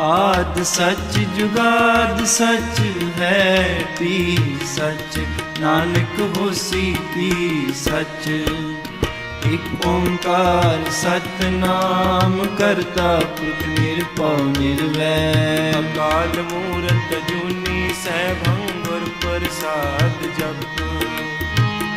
ਆਦ ਸੱਚ ਜੁਗਾਦ ਸੱਚ ਹੈ ਪੀ ਸੱਚ, ਨਾਨਕ ਹੋਸੀ ਪੀ ਸੱਚ। ਇਕ ਓੰਕਾਰ ਸਤਨਾਮ ਕਰਤਾ ਪੁਰਖ ਨਿਰਭਉ ਨਿਰਵੈਰ। ਅਕਾਲ ਮੂਰਤ ਜੁਨੀ ਸੈਭੰ ਗੁਰ ਪ੍ਰਸਾਦ ਜਪ।